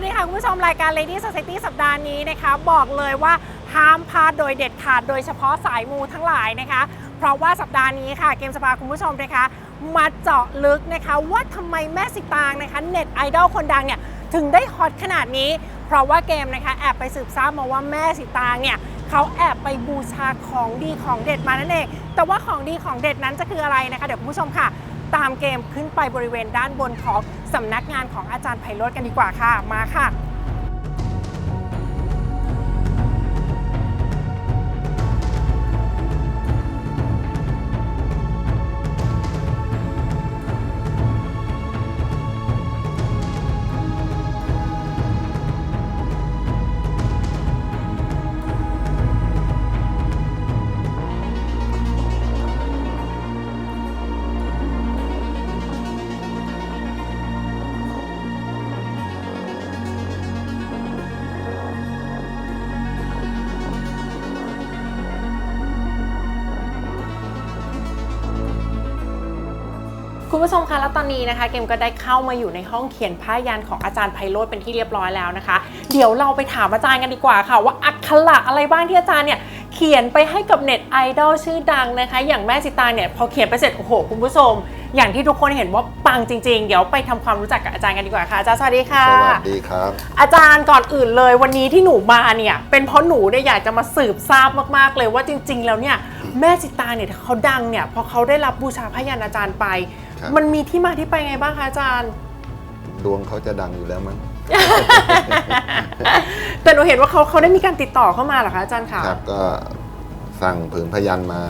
วัสดีค่ะคุณผู้ชมรายการ Lady Society สัปดาห์นี้นะคะ บอกเลยว่าห้ามพลาดโดยเด็ดขาดโดยเฉพาะสายมูทั้งหลายนะคะ เพราะว่าสัปดาห์นี้ค่ะเกมสภาคุณผู้ชมนะคะ มาเจาะลึกนะคะ ว่าทำไมแม่สิตางนะคะเน็ตไอดอลคนดังเนี่ยถึงได้ฮอตขนาดนี้ เพราะว่าเกมนะคะแอบไปสืบทราบมาว่าแม่สิตางเนี่ยเขาแอบไปบูชาของดีของเด็ดมานั่นเองแต่ว่าของดีของเด็ดนั้นจะคืออะไรนะคะเดี๋ยวคุณผู้ชมค่ะ ตามเกมขึ้นไปบริเวณด้านบนของสำนักงานของอาจารย์ไพโรธกันดีกว่าค่ะ มาค่ะ คุณผู้ชมคะแล้วตอนนี้นะคะ เกมก็ได้เข้ามาอยู่ในห้องเขียนผ้ายันของอาจารย์ไพโรธเป็นที่เรียบร้อยแล้วนะคะ เดี๋ยวเราไปถามอาจารย์กันดีกว่าค่ะ ว่าอักขระอะไรบ้างที่อาจารย์เนี่ยเขียนไปให้กับเน็ตไอดอลชื่อดังนะคะ อย่างแม่สิตางเนี่ยพอเขียนไปเสร็จโอ้โหคุณผู้ชม อย่างที่ทุกคนเห็นว่าปังจริง ๆ เดี๋ยวไปทำความรู้จักกับอาจารย์กันดีกว่าค่ะอาจารย์สวัสดีค่ะ สวัสดีครับ อาจารย์ก่อนอื่นเลยวันนี้ที่หนูมาเนี่ยเป็นเพราะหนูเนี่ยอยากจะมาสืบทราบมากๆเลยว่าจริง ๆ แล้วเนี่ย แม่สิตางเนี่ยเขาดังเนี่ยพอเขาได้รับบูชาพระยันอาจารย์ไป ครับ มันมีที่มาที่ไปไงบ้างคะอาจารย์ ดวงเขาจะดังอยู่แล้วมั้ง แต่หนูเห็นว่าเขาเขาได้มีการติดต่อเข้ามาเหรอคะอาจารย์คะครับก็สั่งผืนพยันมา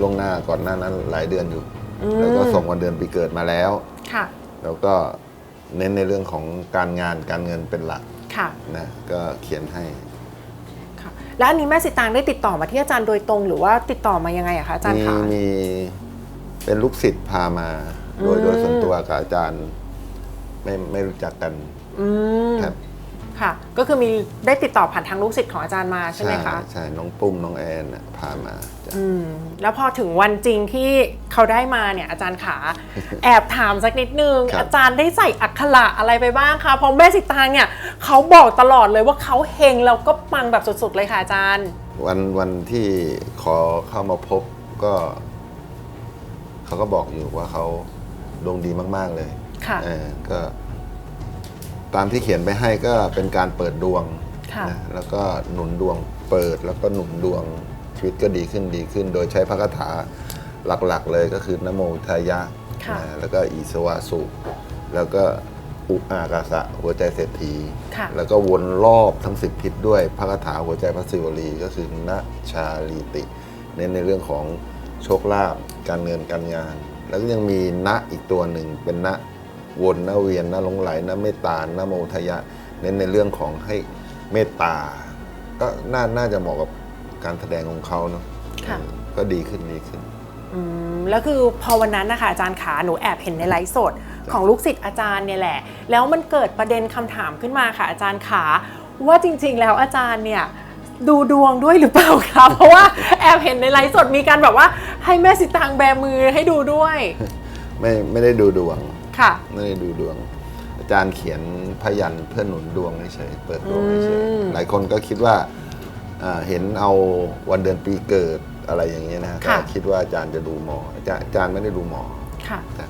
ล่วงหน้าก่อนหน้านั้นหลายเดือนอยู่ อืมแล้วก็ส่งวันเดือนปีเกิดมาแล้ว ค่ะแล้วก็เน้นในเรื่องของการงานการเงินเป็นหลักค่ะ นะก็เขียนให้ค่ะ แล้วอันนี้แม่สิตางได้ติดต่อมาที่อาจารย์โดยตรง หรือว่าติดต่อมายังไงอะคะอาจารย์มีคะมีเป็นลูกศิษย์พามาโดยอืมโดยส่วนตัวกับอาจารย์ ไม่ไม่รู้จักกันอืม ครับ ค่ะ ก็คือมีได้ติดต่อผ่านทางลูกศิษย์ของอาจารย์มาใช่ไหมคะ ใช่น้องปุ้มน้องแอนน่ะพามาจ้ะอืมแล้วพอถึงวันจริงที่เขาได้มาเนี่ยอาจารย์ขา แอบถามสักนิดนึงครับอาจารย์ได้ใส่อักขระอะไรไปบ้างคะเพราะแม่สิตางเนี่ยเขาบอกตลอดเลยว่าเขาเฮงแล้วก็ปังแบบสุดๆเลยค่ะอาจารย์ วันวันที่ขอเข้ามาพบก็เขาก็บอกอยู่ว่าเขาดวงดีมาก ๆ เลยค่ะ เออก็ ตามที่เขียนไปให้ก็เป็นการเปิดดวงค่ะ นะแล้วก็หนุนดวงเปิดแล้วก็หนุนดวงชีวิตก็ดีขึ้นดีขึ้น โดยใช้พระคาถาหลักๆ เลยก็คือนะโมทายะค่ะ นะแล้วก็อีสวาสุแล้วก็อุอากาสะหัวใจเศรษฐี ค่ะ แล้วก็วนรอบทั้งสิบทิศด้วยพระคาถาหัวใจพระศิวลีก็คือณชาลีติ เน้นในเรื่องของโชคลาภการเงินการงาน แล้วก็ยังมีณอีกตัวหนึ่งเป็นณ วนณเวียนณหลงไหลณเมตตาณโมทยะ เน้นในเรื่องของให้เมตตา ก็น่าน่าจะเหมาะกับการแสดงของเขาเนาะค่ะเออก็ดีขึ้นดีขึ้นอืมแล้วคือพอวันนั้นนะคะอาจารย์ขาหนูแอบเห็นในไลฟ์สดของลูกศิษย์อาจารย์เนี่ยแหละ แล้วมันเกิดประเด็นคำถามขึ้นมาค่ะ อาจารย์ขาว่าจริง ๆ แล้วอาจารย์เนี่ยดูดวงด้วยหรือเปล่าคะเพราะว่าแอบเห็นในไลฟ์สดมีการแบบว่าให้แม่สิตางแบมือให้ดูด้วย ไม่ไม่ได้ดูดวง ค่ะ ไม่ได้ดูดวง อาจารย์เขียนพยันเพื่อหนุนดวงเฉยๆเปิดดวงเฉยอืมๆหลายคนก็คิดว่าอ่า เห็นเอาวันเดือนปีเกิดอะไรอย่างเงี้ยนะฮะก็คิดว่าอาจารย์จะดูหมออาจารย์อาจารย์ไม่ได้ดูหมอ ค่ะจ้ะ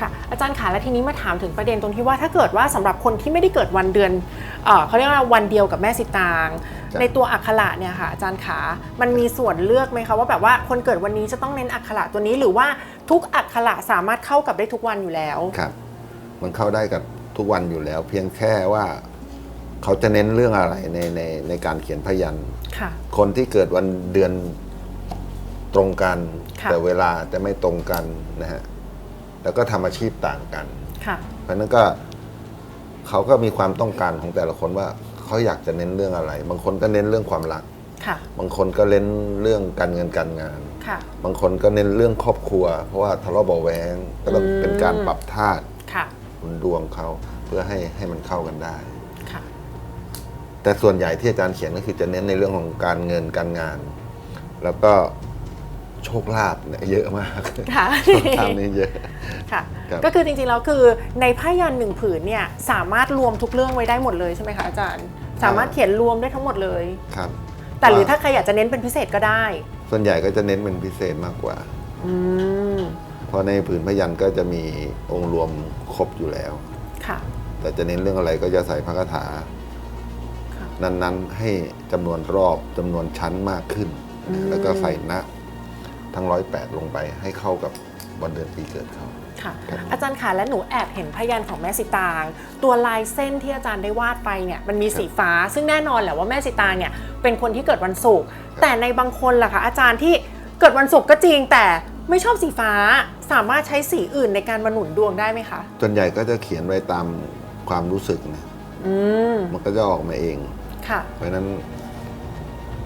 ค่ะ อาจารย์ขาและทีนี้มาถามถึงประเด็นตรงที่ว่าถ้าเกิดว่าสำหรับคนที่ไม่ได้เกิดวันเดือนเอ่อเขาเรียกว่าวันเดียวกับแม่สิตาง ในตัวอักขระเนี่ยค่ะอาจารย์ขา มันมีส่วนเลือกไหมคะว่าแบบว่าคนเกิดวันนี้จะต้องเน้นอักขระตัวนี้หรือว่า ทุกอักขระสามารถเข้ากับได้ทุกวันอยู่แล้ว ครับ มันเข้าได้กับทุกวันอยู่แล้ว เพียงแค่ว่าเขาจะเน้นเรื่องอะไรในในในการเขียนพยันค่ะ คนที่เกิดวันเดือนตรงกัน ค่ะ แต่เวลาจะไม่ตรงกันนะฮะแล้วก็ทำอาชีพต่างกัน ค่ะ เพราะฉะนั้นก็เขาก็มีความต้องการของแต่ละคนว่าเขาอยากจะเน้นเรื่องอะไร บางคนก็เน้นเรื่องความรัก ค่ะ บางคนก็เน้นเรื่องการเงินการงาน ค่ะ บางคนก็เน้นเรื่องครอบครัว เพราะว่าทะเลาะเบาะแวงก็ต้องอืมเป็นการปรับธาตุค่ะหนุนดวงเขาเพื่อให้ให้มันเข้ากันได้ค่ะแต่ส่วนใหญ่ที่อาจารย์เขียนก็คือจะเน้นในเรื่องของการเงินการงาน แล้วก็โชคลาภเนี่ยเยอะมากค่ะทำนี้เยอะค่ะครับก็คือจริงๆแล้วคือในผ้ายันหนึ่งผืนเนี่ยสามารถรวมทุกเรื่องไว้ได้หมดเลยใช่ไหมคะอาจารย์ สามารถเขียนรวมได้ทั้งหมดเลยครับ แต่หรือถ้าใครอยากจะเน้นเป็นพิเศษก็ได้ ส่วนใหญ่ก็จะเน้นเป็นพิเศษมากกว่า อืมเพราะในผืนพยันก็จะมีองค์รวมครบอยู่แล้ว ค่ะ แต่จะเน้นเรื่องอะไรก็จะใส่พระคาถา ค่ะ นั้นๆ ให้จำนวนรอบจำนวนชั้นมากขึ้นอืมแล้วก็ใส่ณทั้งร้อยแปดลงไปให้เข้ากับวันเดือนปีเกิดเขา ค่ะครับอาจารย์ค่ะและหนูแอบเห็นพยันของแม่สิตาง ตัวลายเส้นที่อาจารย์ได้วาดไปเนี่ยมันมีสีฟ้า ซึ่งแน่นอนแหละว่าแม่สิตางเนี่ยเป็นคนที่เกิดวันศุกร์แต่ในบางคนล่ะคะอาจารย์ที่เกิดวันศุกร์ก็จริงแต่ไม่ชอบสีฟ้าสามารถใช้สีอื่นในการมาหนุนดวงได้ไหมคะส่วนใหญ่ก็จะเขียนไว้ตามความรู้สึกนะอืมมันก็จะออกมาเองค่ะเพราะฉะนั้น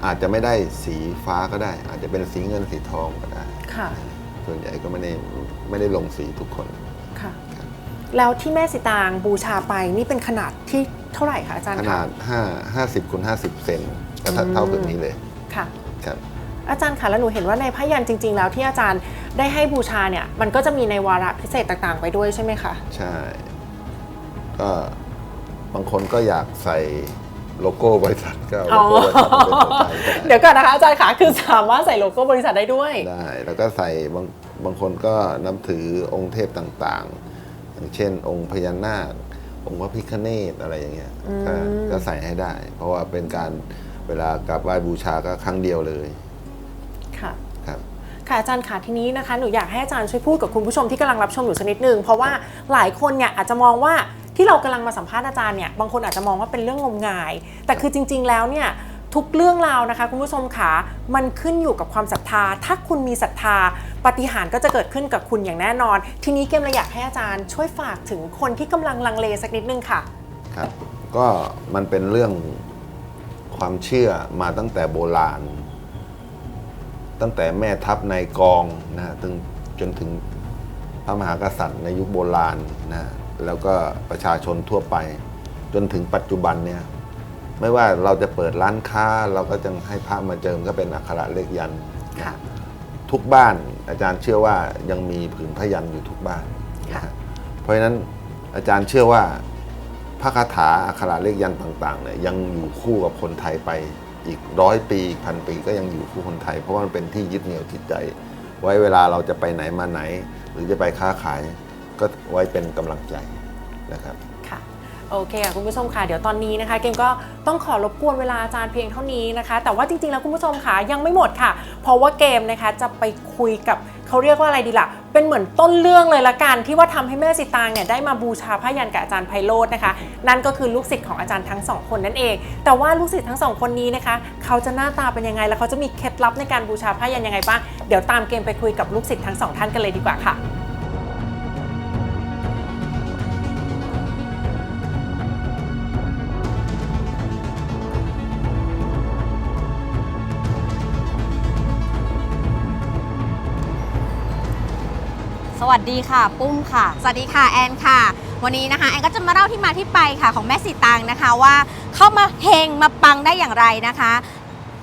อาจจะไม่ได้สีฟ้าก็ได้ อาจจะเป็นสีเงินสีทองก็ได้ค่ะ ส่วนใหญ่ก็ไม่ได้ไม่ได้ลงสีทุกคนค่ะครับแล้วที่แม่สิตางบูชาไปนี่เป็นขนาดที่เท่าไหร่คะอาจารย์ขคะนาด5 50คูณ50 เซนก็เท่าอืมเท่ากับนี้เลยค่ะ ครับ อาจารย์คะแล้วหนูเห็นว่าในพยันจริง ๆ แล้วที่อาจารย์ได้ให้บูชาเนี่ยมันก็จะมีในวาระพิเศษต่างๆ ไปด้วยใช่ไหมคะ ใช่ ก็บางคนก็อยากใส่ โลโก้บริษัทก็เอาโลโก้บริษัทเป็นตัวใจก็เดี๋ได้ยวก่อนนะคะอาจารย์คะคือสามารถใส่โลโก้บริษัทได้ด้วย ได้ แล้วก็ใส่บางบางคนก็นับถือองค์เทพต่างๆ อย่างเช่น องค์พญานาค องค์พระพิฆเนศอะไรอย่างเงี้ยอืมก็ก็ใส่ให้ได้ เพราะว่าเป็นการเวลากราบไหว้บูชาก็ครั้งเดียวเลยค่ะ ครับ ค่ะอาจารย์ค่ะทีนี้นะคะหนูอยากให้อาจารย์ช่วยพูดกับคุณผู้ชมที่กำลังรับชมอยู่สักนิดนึงเพราะว่าหลายคนเนี่ยอาจจะมองว่า ที่เรากำลังมาสัมภาษณ์อาจารย์เนี่ยบางคนอาจจะมองว่าเป็นเรื่องงมงาย แต่คือจริง ๆ แล้วเนี่ยทุกเรื่องราวนะคะคุณผู้ชมค่ะมันขึ้นอยู่กับความศรัทธา ถ้าคุณมีศรัทธาปฏิหารก็จะเกิดขึ้นกับคุณอย่างแน่นอน ทีนี้เกมเลยอยากให้อาจารย์ ช่วยฝากถึงคนที่กำลังลังเลสักนิดนึงค่ะครับก็มันเป็นเรื่องความเชื่อมาตั้งแต่โบราณ ตั้งแต่แม่ทัพในกองนะฮะจนถึงพระมหากษัตริย์ในยุคโบราณนะ แล้วก็ประชาชนทั่วไป จนถึงปัจจุบันเนี่ยไม่ว่าเราจะเปิดร้านค้าเราก็จะให้พระมาเจิมก็เป็นอักขระเลขยันต์ค่ะทุกบ้านอาจารย์เชื่อว่ายังมีผืนพยันอยู่ทุกบ้านนะฮะเพราะฉะนั้นอาจารย์เชื่อว่าพระคาถาอักขระเลขยันต์ต่างๆเนี่ยยังอยู่คู่กับคนไทยไปอีกร้อยปีอีกพันปีก็ยังอยู่คู่คนไทย เพราะว่ามันเป็นที่ยึดเหนี่ยวจิตใจ ไว้เวลาเราจะไปไหนมาไหน หรือจะไปค้าขาย ก็ไว้เป็นกำลังใจนะครับ ค่ะโอเคค่ะคุณผู้ชมค่ะเดี๋ยวตอนนี้นะคะ เกมก็ต้องขอรบกวนเวลาอาจารย์เพียงเท่านี้นะคะ แต่ว่าจริงๆแล้วคุณผู้ชมค่ะยังไม่หมดค่ะ เพราะว่าเกมนะคะจะไปคุยกับเขาเรียกว่าอะไรดีล่ะ เป็นเหมือนต้นเรื่องเลยละกันที่ว่าทำให้แม่สิตางเนี่ยได้มาบูชาพระยันกับอาจารย์ไพโรจน์นะคะ นั่นก็คือลูกศิษย์ของอาจารย์ทั้งสองคนนั่นเอง แต่ว่าลูกศิษย์ทั้งสองคนนี้นะคะเขาจะหน้าตาเป็นยังไง แล้วเขาจะมีเคล็ดลับในการบูชาพระยันยังไงบ้างเดี๋ยวตามเกมไปคุยกับลูกศิษย์ทั้งสองท่านกันเลยดีกว่าค่ะ วัสดีค่ะ ปุ้มค่ะ สวัสดีค่ะแอนค่ะ วันนี้นะคะ แอนก็จะมาเล่าที่มาที่ไปค่ะของแม่สีตางนะคะว่าเข้ามาเฮงมาปังได้อย่างไรนะคะ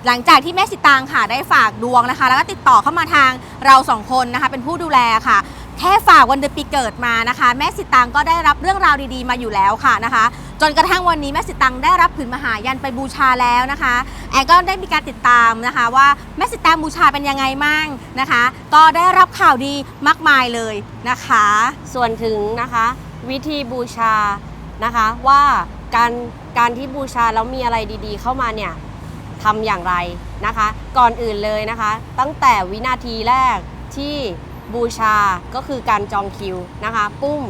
หลังจากที่แม่สีตางค่ะได้ฝากดวงนะคะ แล้วก็ติดต่อเข้ามาทางเราสองคนนะคะ เป็นผู้ดูแลค่ะ แค่ฝากวันเดือนปีเกิดมานะคะ แม่สิตางก็ได้รับเรื่องราวดีๆ มาอยู่แล้วค่ะนะคะ จนกระทั่งวันนี้แม่สิตังได้รับผืนมหายันไปบูชาแล้วนะคะแอนก็ได้มีการติดตามนะคะ ว่าแม่สิตางบูชาเป็นยังไงมั่งนะคะ ก็ได้รับข่าวดีมากมายเลยนะคะ ส่วนถึงนะคะ วิธีบูชานะคะว่าการการที่บูชาแล้วมีอะไรดีๆ เข้ามาเนี่ยทำอย่างไรนะคะ ก่อนอื่นเลยนะคะ ตั้งแต่วินาทีแรกที่ บูชาก็คือการจองคิวนะคะ ปุ้ม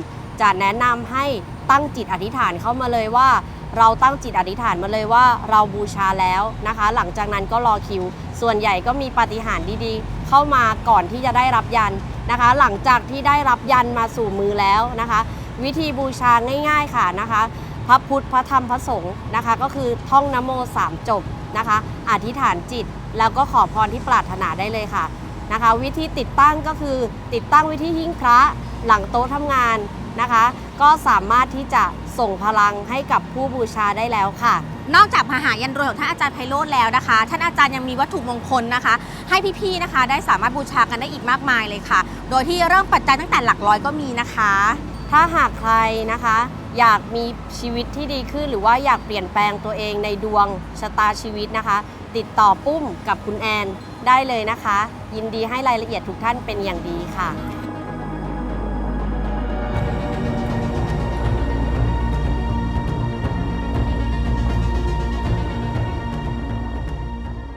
จะแนะนำให้ตั้งจิตอธิษฐานเข้ามาเลยว่า เราตั้งจิตอธิษฐานมาเลยว่าเราบูชาแล้วนะคะ หลังจากนั้นก็รอคิว ส่วนใหญ่ก็มีปาฏิหาริย์ดีๆ เข้ามาก่อนที่จะได้รับยันนะคะ หลังจากที่ได้รับยันมาสู่มือแล้วนะคะ วิธีบูชาง่ายๆค่ะนะคะพระพุทธพระธรรมพระสงฆ์นะคะ ก็คือท่องนโมสามจบนะคะ อธิษฐานจิตแล้วก็ขอพรที่ปรารถนาได้เลยค่ะ นะคะ วิธีติดตั้งก็คือติดตั้งวิธีหิ้งพระหลังโต๊ะทำงานนะคะ ก็สามารถที่จะส่งพลังให้กับผู้บูชาได้แล้วค่ะอนอกจากมหายันรวยของท่านอาจารย์ไพโรธแล้วนะคะ ท่านอาจารย์ยังมีวัตถุมงคลนะคะ ให้พี่ๆนะคะ ได้สามารถบูชากันได้อีกมากมายเลยค่ะ โดยที่เริ่มปัจจัยตั้งแต่หลักร้อยก็มีนะคะ ถ้าหากใครนะคะ อยากมีชีวิตที่ดีขึ้น หรือว่าอยากเปลี่ยนแปลงตัวเองในดวงชะตาชีวิตนะคะ ติดต่อปุ้มกับคุณแอน ได้เลยนะคะ ยินดีให้รายละเอียดทุกท่านเป็นอย่างดีค่ะ